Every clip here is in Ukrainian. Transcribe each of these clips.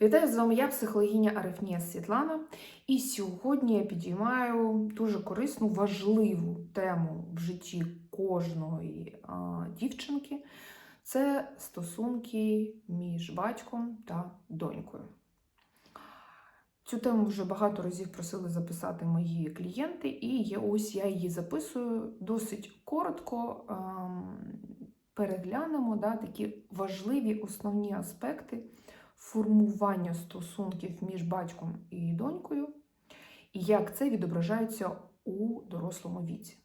Вітаю з вами я, психологиня Арифнія Світлана. І сьогодні я підіймаю дуже корисну, важливу тему в житті кожної а, дівчинки. Це стосунки між батьком та донькою. Цю тему вже багато разів просили записати мої клієнти, і ось я її записую досить коротко. ем, переглянемо да, такі важливі основні аспекти формування стосунків між батьком і донькою, і як це відображається у дорослому віці.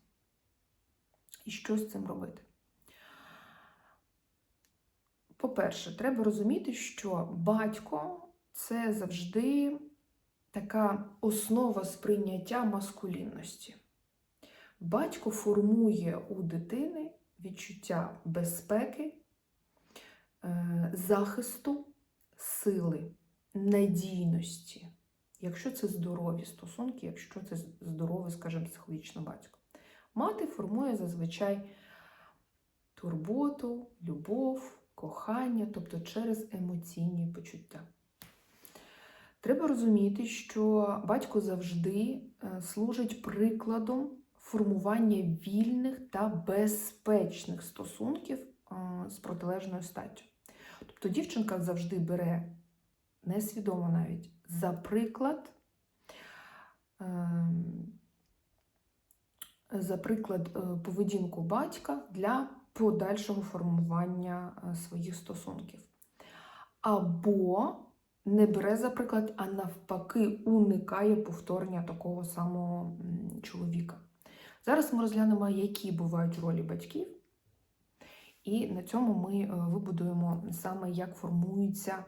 І що з цим робити? По-перше, треба розуміти, що батько це завжди така основа сприйняття маскулінності. Батько формує у дитини відчуття безпеки, е, захисту, сили, надійності, якщо це здорові стосунки, якщо це здоровий, скажімо, психологічно батько. Мати формує зазвичай турботу, любов, кохання, тобто через емоційні почуття. Треба розуміти, що батько завжди е, служить прикладом формування вільних та безпечних стосунків е, з протилежною статтю. Тобто дівчинка завжди бере несвідомо навіть за приклад, ем, за приклад е, поведінку батька для подальшого формування е, своїх стосунків. Або не бере за приклад, а навпаки, уникає повторення такого самого чоловіка. Зараз ми розглянемо, які бувають ролі батьків, і на цьому ми е, вибудуємо саме, як формується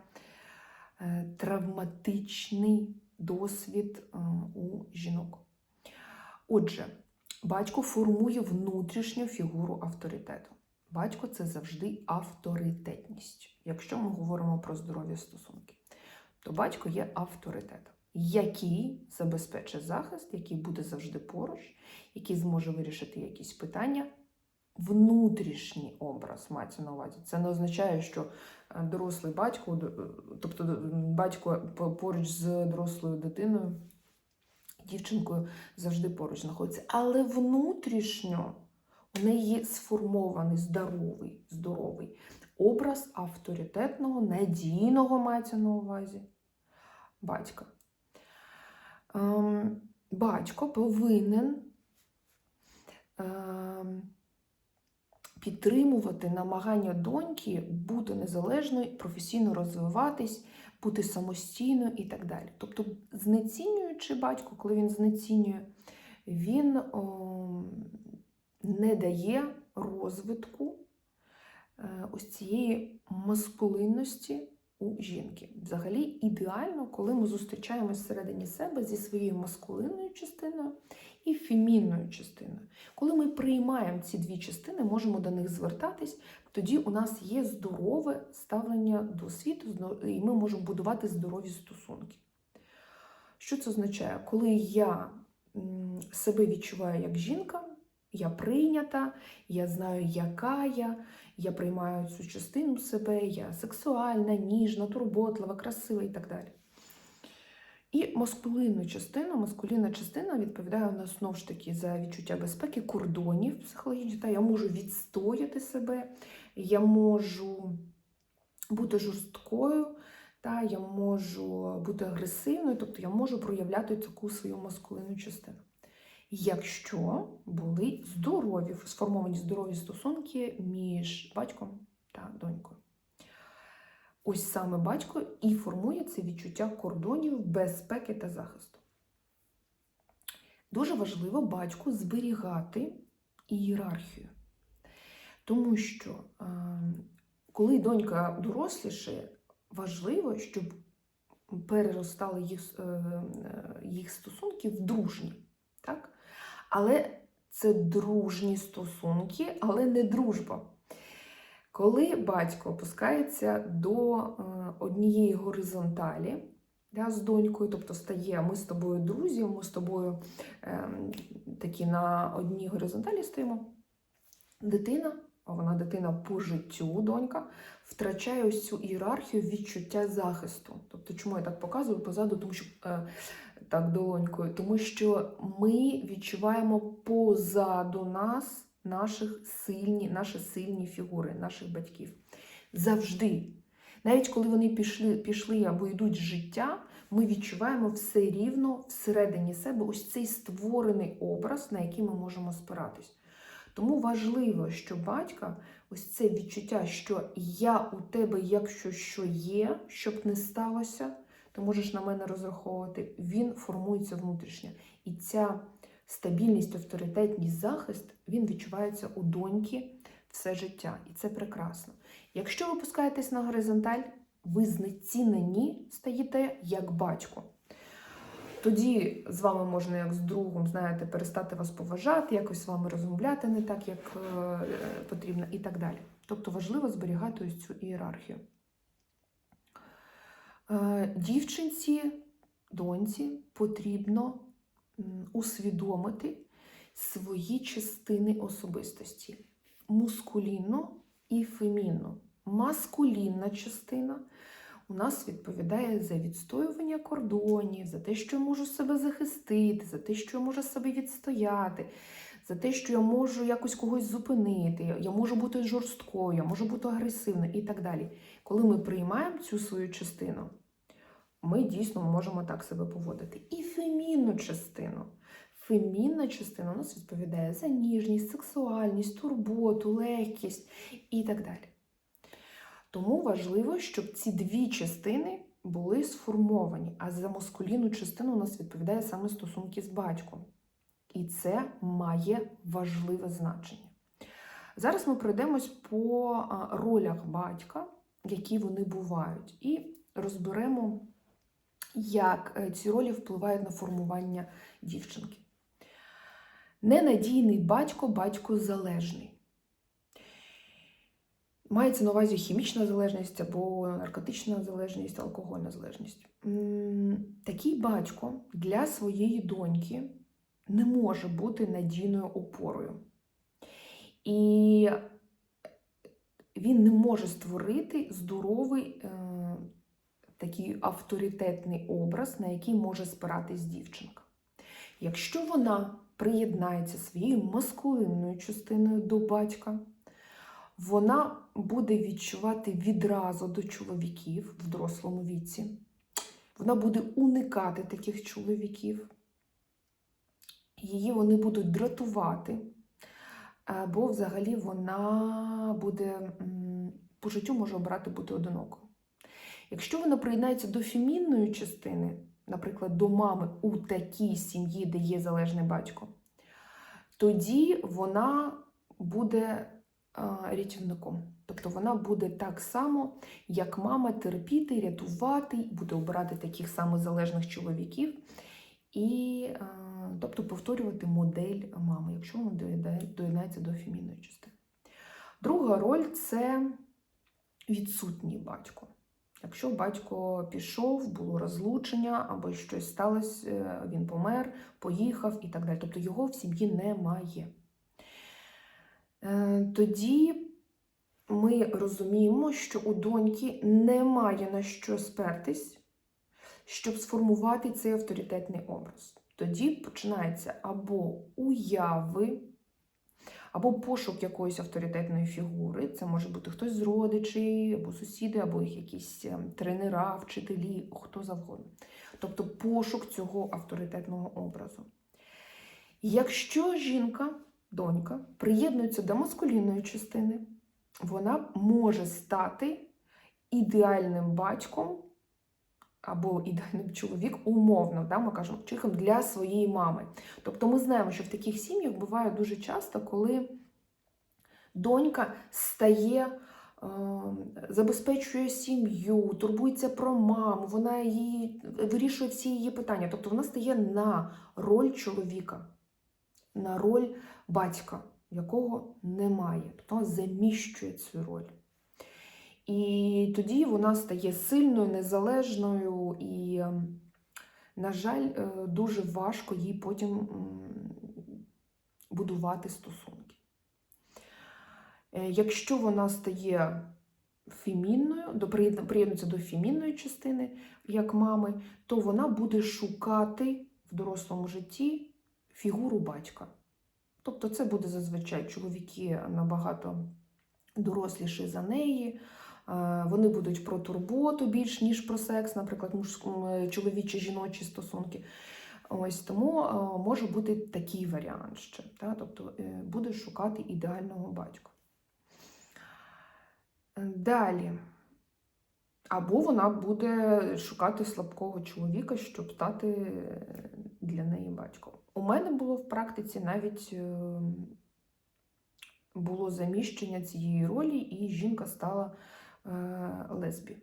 е, травматичний досвід е, у жінок. Отже, батько формує внутрішню фігуру авторитету. Батько це завжди авторитетність, якщо ми говоримо про здорові стосунки. То батько є авторитетом, який забезпечить захист, який буде завжди поруч, який зможе вирішити якісь питання. Внутрішній образ мається на увазі. Це не означає, що е, дорослий батько, е, тобто батько поруч з дорослою дитиною, дівчинкою завжди поруч знаходиться. Але внутрішньо у неї сформований здоровий, здоровий образ авторитетного, надійного мається на увазі батька. Ем, батько повинен ем, підтримувати намагання доньки бути незалежною, професійно розвиватись, бути самостійною і так далі. Тобто, знецінюючи батько, коли він знецінює, він о, не дає розвитку е, ось цієї маскулинності у жінки. Взагалі ідеально, коли ми зустрічаємося всередині себе зі своєю маскулинною частиною і фемінною частиною. Коли ми приймаємо ці дві частини, можемо до них звертатись, тоді у нас є здорове ставлення до світу, і ми можемо будувати здорові стосунки. Що це означає? Коли я себе відчуваю як жінка, я прийнята, я знаю, яка я, я приймаю цю частину себе, я сексуальна, ніжна, турботлива, красива і так далі. І маскулинну частину, маскулінна частина відповідає у нас знову ж таки за відчуття безпеки, кордонів психологічних. Та я можу відстояти себе, я можу бути жорсткою, та я можу бути агресивною, тобто я можу проявляти таку свою маскулинну частину. Якщо були здорові, сформовані здорові стосунки між батьком та донькою. Ось саме батько і формує це відчуття кордонів, безпеки та захисту. Дуже важливо батьку зберігати ієрархію. Тому що, е, коли донька доросліше, важливо, щоб переростали їх, е, їх стосунки в дружні. Так? Але це дружні стосунки, але не дружба. Коли батько опускається до е, однієї горизонталі да, з донькою, тобто стає, ми з тобою друзі, ми з тобою е, такі на одній горизонталі стоїмо, дитина а вона дитина по життю, донька, втрачає ось цю ієрархію відчуття захисту. Тобто, чому я так показую позаду, тому що е, так долонькою, тому що ми відчуваємо позаду нас наших сильні, наші сильні фігури, наших батьків. Завжди. Навіть коли вони пішли, пішли або йдуть з життя, ми відчуваємо все рівно всередині себе ось цей створений образ, на який ми можемо спиратись. Тому важливо, що батька, ось це відчуття, що я у тебе, якщо що є, щоб не сталося, ти можеш на мене розраховувати, він формується внутрішньо. І ця стабільність, авторитетність, захист, він відчувається у доньки все життя. І це прекрасно. Якщо ви пускаєтесь на горизонталь, ви знецінені стаєте як батько. Тоді з вами можна, як з другом, знаєте, перестати вас поважати, якось з вами розмовляти не так, як е, потрібно, і так далі. Тобто важливо зберігати ось цю ієрархію. Е, дівчинці, доньці потрібно усвідомити свої частини особистості мускулінну і фемінну. Маскулінна частина у нас відповідає за відстоювання кордонів, за те, що я можу себе захистити, за те, що я можу себе відстояти, за те, що я можу якось когось зупинити, я можу бути жорсткою, я можу бути агресивною і так далі. Коли ми приймаємо цю свою частину, ми дійсно можемо так себе поводити. І фемінну частину. Фемінна частина у нас відповідає за ніжність, сексуальність, турботу, легкість і так далі. Тому важливо, щоб ці дві частини були сформовані, а за маскулінну частину у нас відповідає саме стосунки з батьком. І це має важливе значення. Зараз ми пройдемось по ролях батька, які вони бувають, і розберемо, як е, ці ролі впливають на формування дівчинки. Ненадійний батько, батько залежний. Мається на увазі хімічна залежність або наркотична залежність, алкогольна залежність. Такий батько для своєї доньки не може бути надійною опорою. І він не може створити здоровий е, такий авторитетний образ, на який може спиратись дівчинка. Якщо вона приєднається своєю маскулинною частиною до батька, вона буде відчувати відразу до чоловіків в дорослому віці. Вона буде уникати таких чоловіків. Її вони будуть дратувати, або взагалі вона буде по життю може обрати бути одинокою. Якщо вона приєднається до фемінної частини, наприклад, до мами у такій сім'ї, де є залежний батько, тоді вона буде а, рятівником. Тобто вона буде так само, як мама, терпіти, рятувати, буде обирати таких самих залежних чоловіків, і, а, тобто повторювати модель мами, якщо вона доєднається до фемінної частини. Друга роль це відсутній батько. Якщо батько пішов, було розлучення або щось сталося, е, він помер, поїхав і так далі. Тобто його в сім'ї немає. Е, Тоді ми розуміємо, що у доньки немає на що спертись, щоб сформувати цей авторитетний образ. Тоді починається або уяви, або пошук якоїсь авторитетної фігури. Це може бути хтось з родичів, або сусіди, або їх якісь е, тренера, вчителі, хто завгодно. Тобто пошук цього авторитетного образу. Якщо жінка, донька, приєднується до маскулінної частини, вона може стати ідеальним батьком або ідеальним чоловік, умовно, да, ми кажемо, чоловіком для своєї мами. Тобто ми знаємо, що в таких сім'ях буває дуже часто, коли донька стає, е, забезпечує сім'ю, турбується про маму, вона її вирішує всі її питання. Тобто вона стає на роль чоловіка, на роль батька, якого немає. Тобто вона заміщує цю роль. І тоді вона стає сильною, незалежною, і, ем, на жаль, е, дуже важко їй потім будувати стосунки. Е, Якщо вона стає фемінною, приєднується до фемінної частини, як мами, то вона буде шукати в дорослому житті фігуру батька. Тобто це буде зазвичай чоловіки набагато доросліші за неї. Е, Вони будуть про турботу більш ніж про секс, наприклад, чоловічі жіночі стосунки. Ось тому е, може бути такий варіант ще. Та? Тобто е, буде шукати ідеального батька. Далі. Або вона буде шукати слабкого чоловіка, щоб стати для неї батьком. У мене було в практиці навіть було заміщення цієї ролі, і жінка стала лесбі.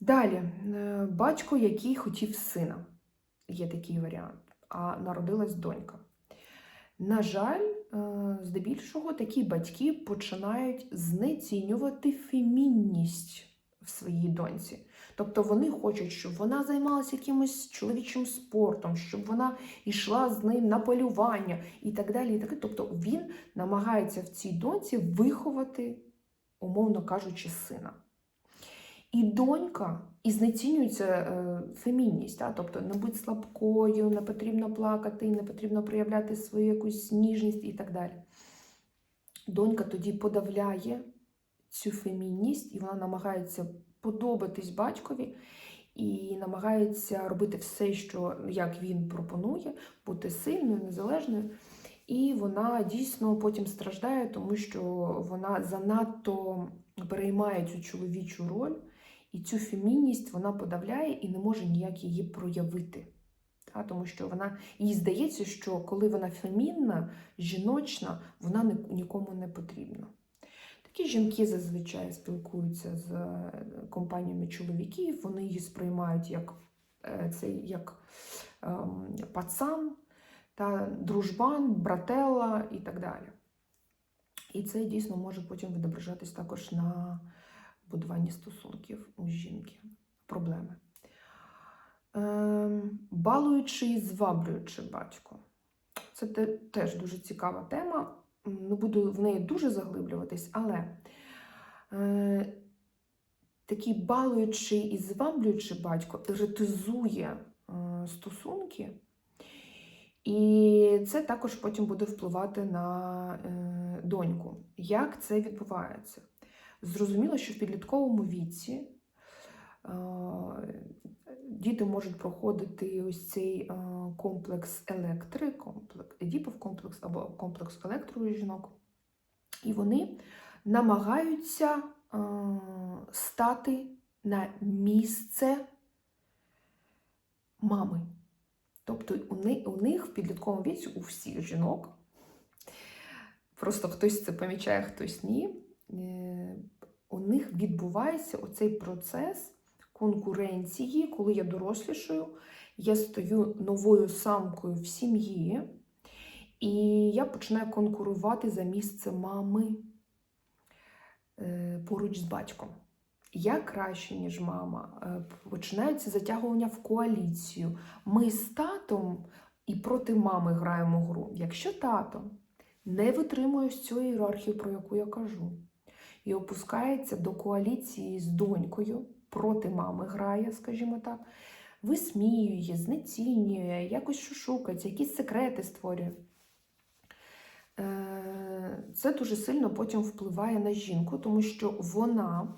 Далі, е, батько, який хотів сина. Є такий варіант, а народилась донька. На жаль, е, здебільшого такі батьки починають знецінювати фемінність в своїй доньці. Тобто вони хочуть, щоб вона займалася якимось чоловічим спортом, щоб вона йшла з ним на полювання і так далі. І так. Тобто він намагається в цій доньці виховати, умовно кажучи, сина. І донька, і знецінюється е, фемінність, та? тобто не будь слабкою, не потрібно плакати, не потрібно проявляти свою якусь ніжність і так далі. Донька тоді подавляє цю фемінність, і вона намагається подобатись батькові і намагається робити все, що як він пропонує, бути сильною, незалежною. І вона дійсно потім страждає, тому що вона занадто переймає цю чоловічу роль, і цю фемінність вона подавляє і не може ніяк її проявити. Тому що вона їй здається, що коли вона фемінна, жіночна, вона ні- нікому не потрібна. Такі жінки зазвичай спілкуються з е, компаніями чоловіків, вони її сприймають як, е, цей, як ем, пацан, та дружбан, брателла і так далі. І це дійсно може потім відображатись також на будуванні стосунків у жінки. Проблеми. Ем, балуючий і зваблюючий батько. Це те- теж дуже цікава тема. Не буду в неї дуже заглиблюватись, але е, такий балуючий і зваблюючий батько еретизує е, стосунки, і це також потім буде впливати на е, доньку. Як це відбувається? Зрозуміло, що в підлітковому віці е, діти можуть проходити ось цей е, комплекс електри, комплекс Едіпов комплекс або комплекс електро жінок. І вони намагаються стати на місце мами. Тобто у них, в підлітковому віці у всіх жінок, просто хтось це помічає, хтось ні. е, У них відбувається оцей процес конкуренції, коли я дорослішаю, я стаю новою самкою в сім'ї, і я починаю конкурувати за місце мами е, поруч з батьком. Я краще, ніж мама. Е, Починається затягування в коаліцію. Ми з татом і проти мами граємо гру. Якщо тато не витримує цю ієрархію, про яку я кажу, і опускається до коаліції з донькою, проти мами грає, скажімо так, висміює, знецінює, якось шушукається, якісь секрети створює. Е, Це дуже сильно потім впливає на жінку, тому що вона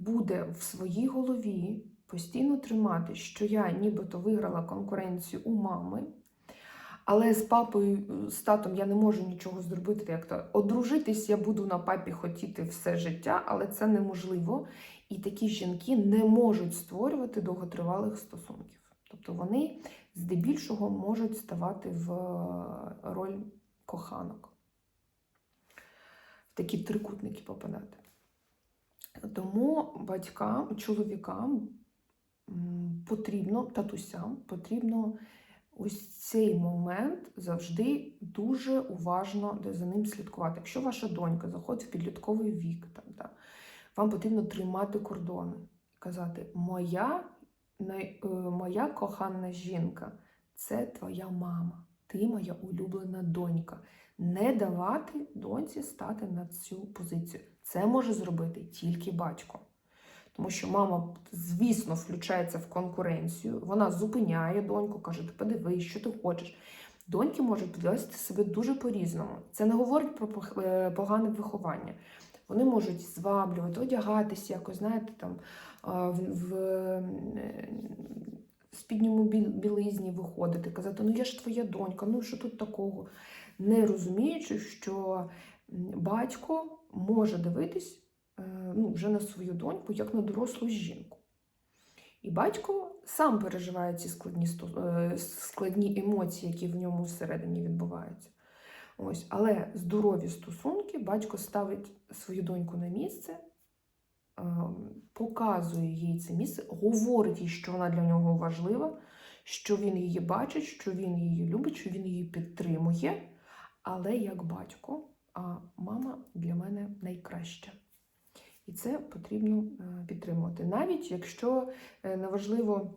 буде в своїй голові постійно тримати, що я нібито виграла конкуренцію у мами, але з папою, з татом я не можу нічого зробити. Як то одружитись я буду на папі хотіти все життя, але це неможливо. І такі жінки не можуть створювати довготривалих стосунків. Тобто вони здебільшого можуть ставати в роль коханок. В такі трикутники попадати. Тому батькам, чоловікам потрібно, татусям потрібно ось цей момент завжди дуже уважно за ним слідкувати. Якщо ваша донька заходить в підлітковий вік, там, да, вам потрібно тримати кордони казати: моя, е, моя кохана жінка це твоя мама. ти моя улюблена донька. Не давати доньці стати на цю позицію. Це може зробити тільки батько. Тому що мама, звісно, включається в конкуренцію, вона зупиняє доньку, каже: ти подивись, що ти хочеш. Доньки можуть вести себе дуже по-різному. Це не говорить про е, погане виховання. Вони можуть зваблювати, одягатися якось, знаєте, там в, в е, спідньому білизні виходити, казати, ну я ж твоя донька, ну що тут такого? Не розуміючи, що батько може дивитись е, ну, вже на свою доньку як на дорослу жінку. І батько сам переживає ці складні, е, складні емоції, які в ньому всередині відбуваються. Ось, але здорові стосунки, батько ставить свою доньку на місце, е, показує їй це місце, говорить їй, що вона для нього важлива, що він її бачить, що він її любить, що він її підтримує. Але як батько, а мама для мене найкраща. І це потрібно е, підтримувати. Навіть якщо е, неважливо,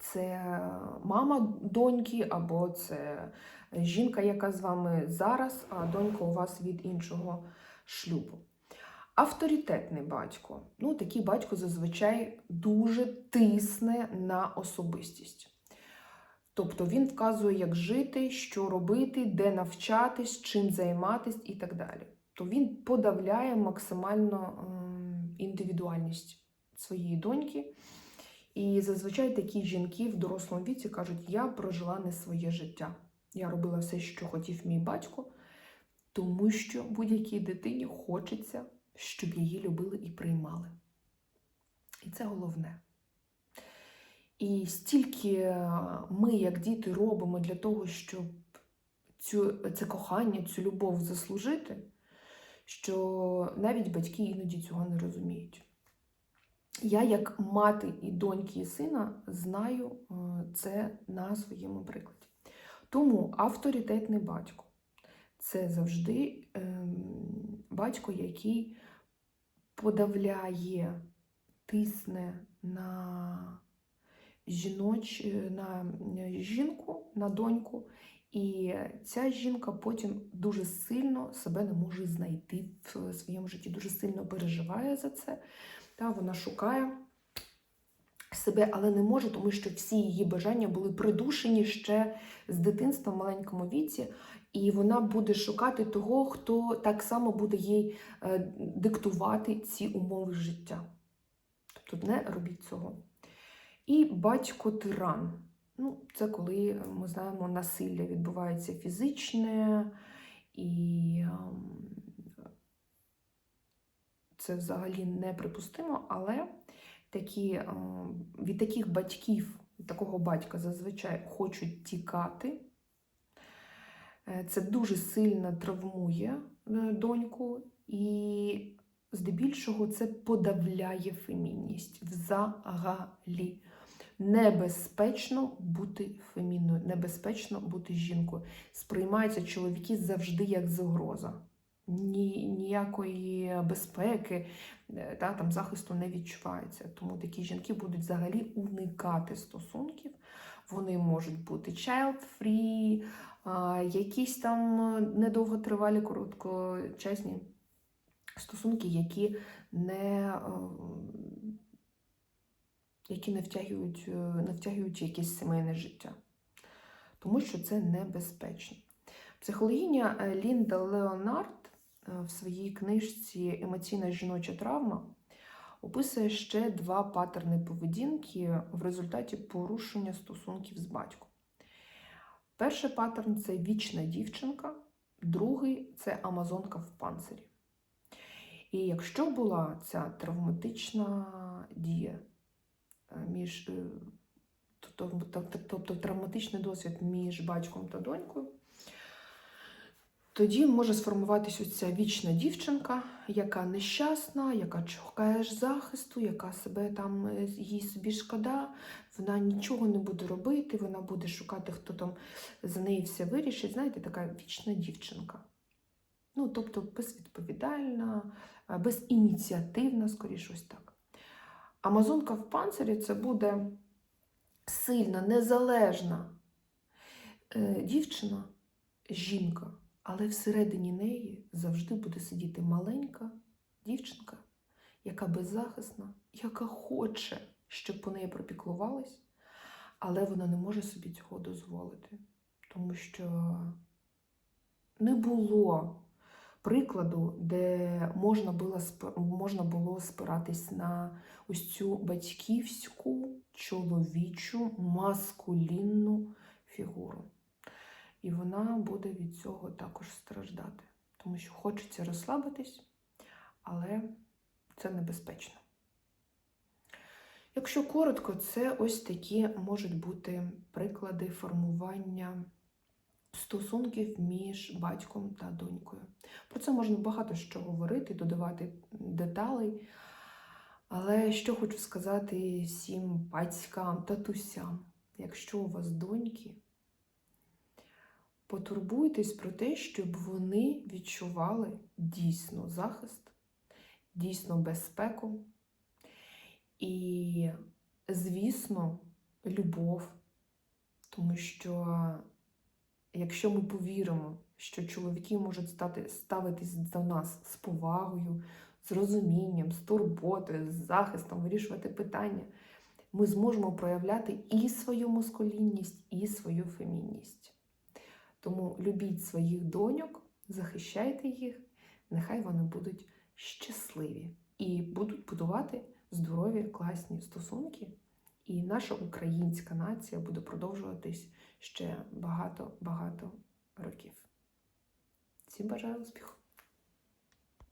це мама доньки, або це жінка, яка з вами зараз, а донька у вас від іншого шлюбу. Авторитетний батько. Ну, такий батько зазвичай дуже тисне на особистість. Тобто він вказує, як жити, що робити, де навчатись, чим займатись і так далі. То він подавляє максимально ем, індивідуальність своєї доньки. І зазвичай такі жінки в дорослому віці кажуть: я прожила не своє життя. Я робила все, що хотів мій батько, тому що будь-якій дитині хочеться, щоб її любили і приймали. І це головне. І стільки е, ми, як діти, робимо для того, щоб цю, це кохання, цю любов заслужити, що навіть батьки іноді цього не розуміють. Я, як мати і доньки і сина, знаю е, це на своєму прикладі. Тому авторитетний батько це завжди ем, батько, який подавляє, тисне на жіноч, е, на жінку, на доньку. І ця жінка потім дуже сильно себе не може знайти в своєму житті, дуже сильно переживає за це. Та, вона шукає себе, але не може, тому що всі її бажання були придушені ще з дитинства в маленькому віці, і вона буде шукати того, хто так само буде їй е, диктувати ці умови життя. Тобто не робіть цього. І батько-тиран. Ну, це коли ми знаємо, насилля відбувається фізичне, і ем, це взагалі неприпустимо, але такі, ем, від таких батьків, від такого батька зазвичай хочуть тікати. Е, Це дуже сильно травмує е, доньку, і здебільшого це подавляє фемінність взагалі. Небезпечно бути фемінною, небезпечно бути жінкою. Сприймаються чоловіки завжди як загроза. Ні, ніякої безпеки е, та, там, захисту не відчувається. Тому такі жінки будуть взагалі уникати стосунків. Вони можуть бути child-free, якісь там недовготривалі, короткочасні стосунки, які не, е, які е, не втягують якесь сімейне життя. Тому що це небезпечно. Психологиня е, Лінда Леонард е, в своїй книжці Емоційна жіноча травма описує ще два паттерни поведінки в результаті порушення стосунків з батьком. Перший паттерн це вічна дівчинка, другий це амазонка в панцирі. І якщо була ця травматична дія між, е, тобто, травматичний досвід між батьком та донькою, тоді може сформуватися ця вічна дівчинка, яка нещасна, яка чекає захисту, яка себе там е, їй собі шкода, вона нічого не буде робити, вона буде шукати, хто там за неї все вирішить. Знаєте, така вічна дівчинка. Ну, тобто безвідповідальна, е, безініціативна, скоріш ось так. Амазонка в панцирі це буде сильна, незалежна, е, дівчина, жінка, але всередині неї завжди буде сидіти маленька дівчинка, яка беззахисна, яка хоче, щоб по неї пропіклувались, але вона не може собі цього дозволити, тому що не було прикладу, де можна було, можна було спиратись на ось цю батьківську, чоловічу, маскулінну фігуру. І вона буде від цього також страждати, тому що хочеться розслабитись, але це небезпечно. Якщо коротко, це ось такі можуть бути приклади формування стосунків між батьком та донькою. Про це можна багато що говорити, додавати деталей. Але що хочу сказати всім батькам, татусям, якщо у вас доньки, потурбуйтесь про те, щоб вони відчували дійсно захист, дійсно безпеку і, звісно, любов. Тому що якщо ми повіримо, що чоловіки можуть стати, ставитись до нас з повагою, з розумінням, з турботою, з захистом, вирішувати питання, ми зможемо проявляти і свою маскулінність, і свою фемінність. Тому любіть своїх доньок, захищайте їх, нехай вони будуть щасливі і будуть будувати здорові, класні стосунки. І наша українська нація буде продовжуватись ще багато-багато років. Всім бажаю успіху!